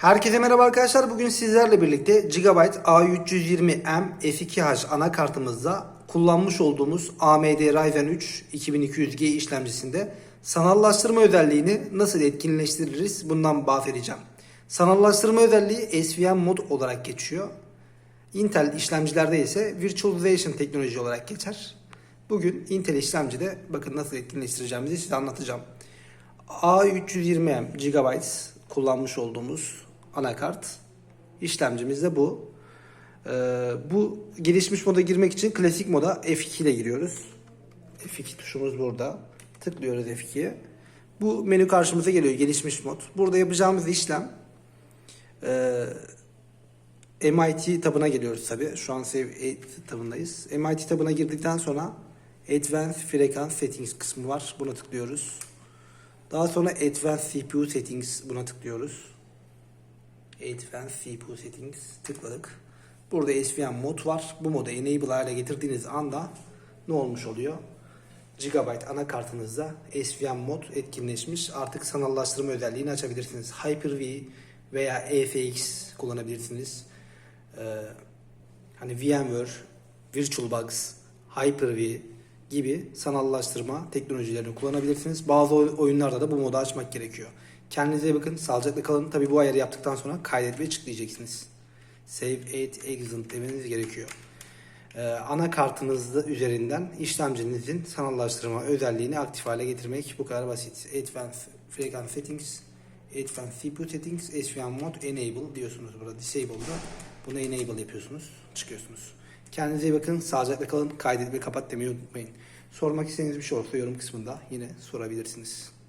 Herkese merhaba arkadaşlar. Bugün sizlerle birlikte Gigabyte A320M F2H anakartımızda kullanmış olduğumuz AMD Ryzen 3 2200G işlemcisinde sanallaştırma özelliğini nasıl etkinleştiririz bundan bahsedeceğim. Sanallaştırma özelliği SVM mod olarak geçiyor. Intel işlemcilerde ise Virtualization teknoloji olarak geçer. Bugün Intel işlemcide bakın nasıl etkinleştireceğimizi size anlatacağım. A320M GB kullanmış olduğumuz anakart işlemcimiz de bu. Ee, bu gelişmiş moda girmek için klasik moda F2 ile giriyoruz. F2 tuşumuz burada. Tıklıyoruz F2'ye. Bu menü karşımıza geliyor gelişmiş mod. Burada yapacağımız işlem e, MIT tabına geliyoruz tabi. Şu an Save 8 tabındayız. MIT tabına girdikten sonra Advanced Frequency Settings kısmı var. Buna tıklıyoruz. Daha sonra Advanced CPU Settings buna tıklıyoruz. Advanced CPU Settings tıkladık. Burada SVM mod var. Bu modu enable hale getirdiğiniz anda ne olmuş oluyor? Gigabyte anakartınızda SVM mod etkinleşmiş. Artık sanallaştırma özelliğini açabilirsiniz. Hyper-V veya EFX kullanabilirsiniz. Ee, hani VMware, VirtualBox, Hyper-V gibi sanallaştırma teknolojilerini kullanabilirsiniz. Bazı oy- oyunlarda da bu modu açmak gerekiyor. Kendinize iyi bakın, sağlıcakla kalın. Tabi bu ayarı yaptıktan sonra kaydet ve çıklayacaksınız. Save 8 Exit demeniz gerekiyor. Ee, anakartınızda üzerinden işlemcinizin sanallaştırma özelliğini aktif hale getirmek bu kadar basit. Advanced Frequency Settings, Advanced CPU Settings, SVM Mod Enable diyorsunuz burada. Disable'da bunu Enable yapıyorsunuz, çıkıyorsunuz. Kendinize iyi bakın, sağlıcakla kalın. Kaydet ve kapat demeyi unutmayın. Sormak istediğiniz bir şey olursa yorum kısmında yine sorabilirsiniz.